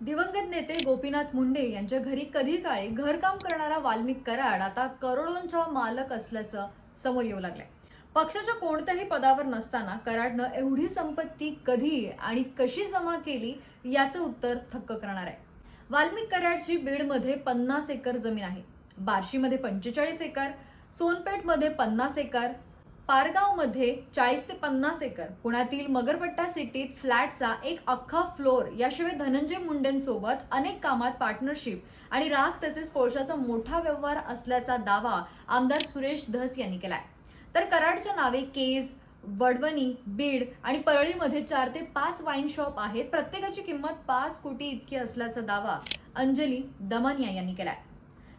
दिवंगत नेते गोपीनाथ मुंडे यांच्या घरी कधी काळी घरकाम करणारा वाल्मिक कराड आता करोडोंचा मालक असल्याचं समोर येऊ लागलंय. पक्षाच्या कोणत्याही पदावर नसताना कराडनं एवढी संपत्ती कधी आणि कशी जमा केली याचं उत्तर थक्क करणार आहे. वाल्मिक कराडची बीडमध्ये पन्नास एकर जमीन आहे. बार्शीमध्ये पंचेचाळीस एकर सोनपेठमध्ये पन्नास एकर पारगावमध्ये चाळीस ते पन्नास एकर पुण्यातील मगरपट्टा सिटीत फ्लॅटचा एक अख्खा फ्लोअर याशिवाय धनंजय मुंडेंसोबत अनेक कामात पार्टनरशिप आणि राख तसेच कोळशाचा मोठा व्यवहार असल्याचा दावा आमदार सुरेश धस यांनी केलाय. तर कराडच्या नावे केज वडवणी बीड आणि परळीमध्ये चार ते पाच वाईन शॉप आहेत. प्रत्येकाची किंमत पाच कोटी इतकी असल्याचा दावा अंजली दमनिया यांनी केलाय.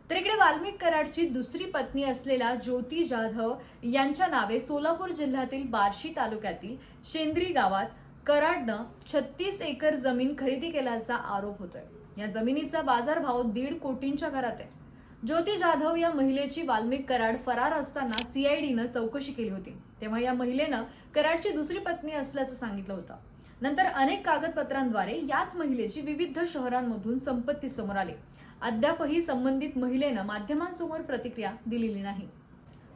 तर इकडे वाल्मिक कराडची दुसरी पत्नी असलेला ज्योती जाधव यांच्या नावे सोलापूर जिल्ह्यातील बार्शी तालुक्यातील शेंद्री गावात कराडनं छत्तीस एकर जमीन खरेदी केल्याचा आरोप होतोय. या जमिनीचा बाजारभाव दीड कोटींच्या घरात आहे. ज्योती जाधव या महिलेची वाल्मिक कराड फरार असताना सीआयडीनं चौकशी केली होती. तेव्हा या महिलेनं कराडची दुसरी पत्नी असल्याचं सांगितलं होतं. नंतर अनेक कागदपत्रांद्वारे याच महिलेची विविध शहरांमधून संपत्ती समोर आली. अद्यापही संबंधित महिलेनं माध्यमांसमोर प्रतिक्रिया दिलेली नाही.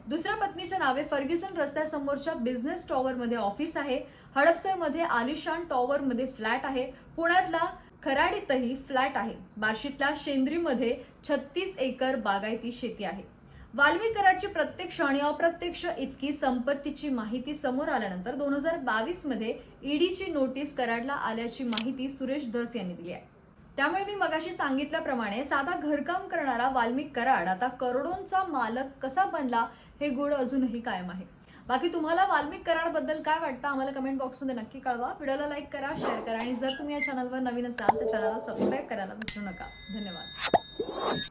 दुसऱ्या पत्नीच्या नावे फर्ग्युसन रस्त्यासमोरच्या बिझनेस टॉवरमध्ये ऑफिस आहे. हडपसरमध्ये आलिशान टॉवरमध्ये फ्लॅट आहे. पुण्यातला खराडीतही फ्लॅट आहे. बार्शीतल्या शेंद्रीमध्ये छत्तीस एकर बागायती शेती आहे. वाल्मिक कराडची प्रत्यक्ष आणि अप्रत्यक्ष इतकी संपत्तीची माहिती समोर आल्यानंतर दोन हजार बावीसमध्ये ईडीची नोटीस कराडला आल्याची माहिती सुरेश धस यांनी दिली आहे. त्यामुळे मी मगाशी सांगितल्याप्रमाणे साधा घरकाम करणारा वाल्मिक कराड आता करोडोंचा मालक कसा बनला हे गुण अजूनही कायम आहे. बाकी तुम्हाला वाल्मिक कराडबद्दल काय वाटतं आम्हाला कमेंट बॉक्समध्ये नक्की कळवा. व्हिडिओला लाईक करा शेअर करा आणि जर तुम्ही या चॅनलवर नवीन असाल तर चॅनलला सबस्क्राईब करायला विसरू नका. धन्यवाद.